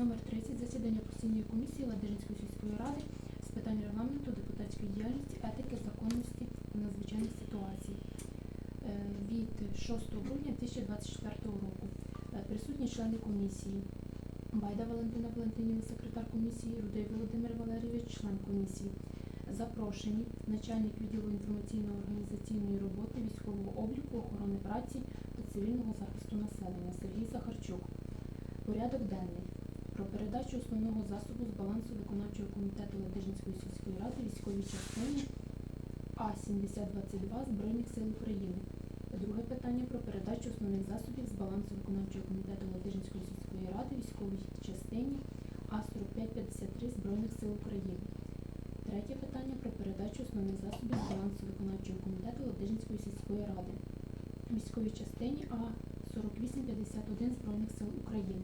Номер 30. Засідання постійної комісії Ладижинської сільської ради з питань регламенту, депутатської діяльності, етики, законності та надзвичайних ситуацій е, від 6 грудня 2024 року. Е, Присутні члени комісії. Байда Валентина Валентинівна, секретар комісії, Рудий Володимир Валерійович, член комісії. Запрошені начальник відділу інформаційно-організаційної роботи, військового обліку, охорони праці та цивільного захисту населення Сергій Захарчук. Порядок денний. Про передачу основного засобу з балансу виконавчого комітету Ладижинської сільської ради військовій частині А-7022 Збройних сил України. Друге питання про передачу основних засобів з балансу виконавчого комітету Ладижинської сільської ради військовій частині А-4553 Збройних сил України. Третє питання про передачу основних засобів з балансу виконавчого комітету Ладижинської сільської ради військовій частині А-4851 Збройних сил України.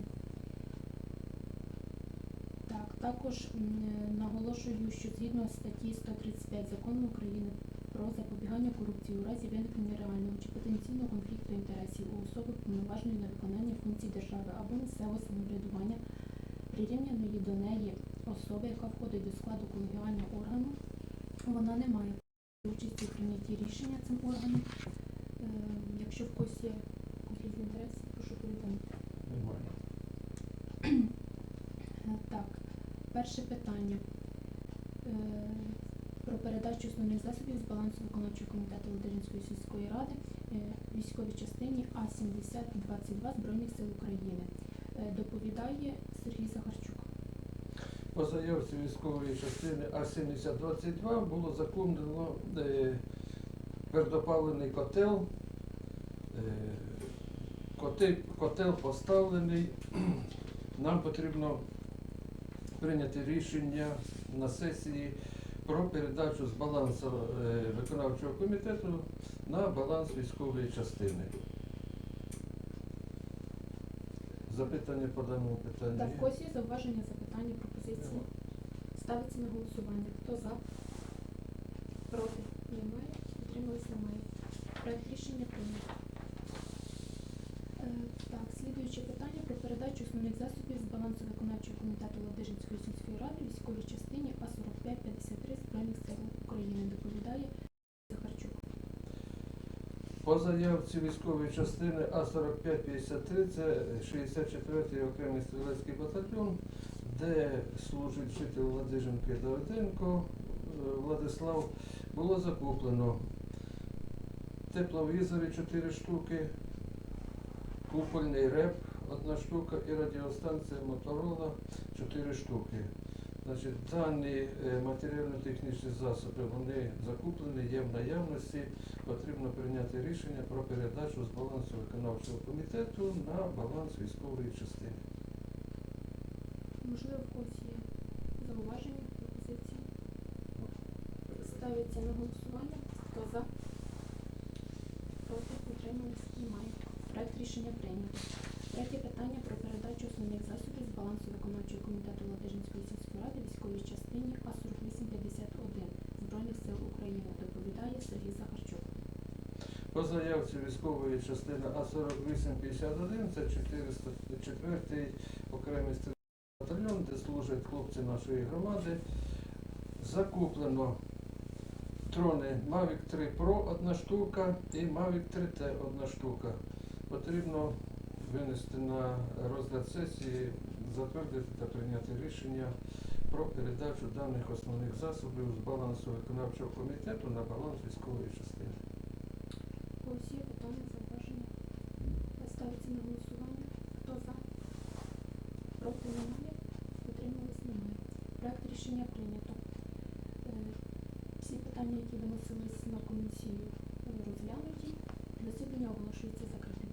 Так, також е, наголошую, що згідно статті 135 Закону України про запобігання корупції у разі виникнення реального чи потенційного конфлікту інтересів у особи повноважної на виконання функцій держави або місцевого самоврядування, прирівняної до неї особи, яка входить до складу колегіального органу, вона не має участі у прийнятті рішення цим органом. Е, Якщо в когось є конфлікт інтересів, прошу повідомити. Немає. Перше питання. Е, Про передачу основних засобів з балансу виконавчого комітету Ладижинської сільської ради е, військовій частині А-7022 Збройних сил України. Е, Доповідає Сергій Захарчук. По заявці військової частини А-7022 було закуплено твердопаливний котел. Котел поставлений. Нам потрібно прийняти рішення на сесії про передачу з балансу е, виконавчого комітету на баланс військової частини. Запитання по даному питанню. Та є? в когось є зауваження, запитання, пропозиції? Ставиться на голосування. Хто за? Проти? Немає. Утримались? Немає. Проект рішення прийнято. Е, Так, слідуюче питання про передачу основних засобів з балансу виконавчого комітету Ладижинської сільської ради військовій частині А-4553 Збройних сил України. Доповідає Захарчук. По заявці військової частини А4553, це 64-й окремий стрілецький батальйон, де служить житель Владиженки Давиденко е, Владислав, було закуплено тепловізори 4 штуки, купольний реп 1 штука і радіостанція Моторола 4 штуки. Значить, дані е, матеріально-технічні засоби вони закуплені, є в наявності. Потрібно прийняти рішення про передачу з балансу виконавчого комітету на баланс військової частини. Можливо, в когось є зауваження, пропозиції? Ставиться на голосування. Хто за? Проти? Утримались? Немає. Проект рішення прийнято. Третє питання про передачу основних засобів з балансу виконавчого комітету Ладижинської сільської ради військовій частині А4851 Збройних сил України. Доповідає Сергій Захарчук. По заявці військової частини А4851, це 404-й окремий батальйон, де служать хлопці нашої громади. Закуплено дрони Mavic 3 Pro одна штука і Mavic 3T одна штука. Потрібно винести на розгляд сесії, затвердити та прийняти рішення про передачу даних основних засобів з балансу виконавчого комітету на баланс військової частини. Є питання, зауваження? Ставиться на голосування. Хто за? Проти немає. Утримались немає. Проект рішення прийнято. Е, Всі питання, які виносились на комісію, розглянуті. Засідання оголошується закритим.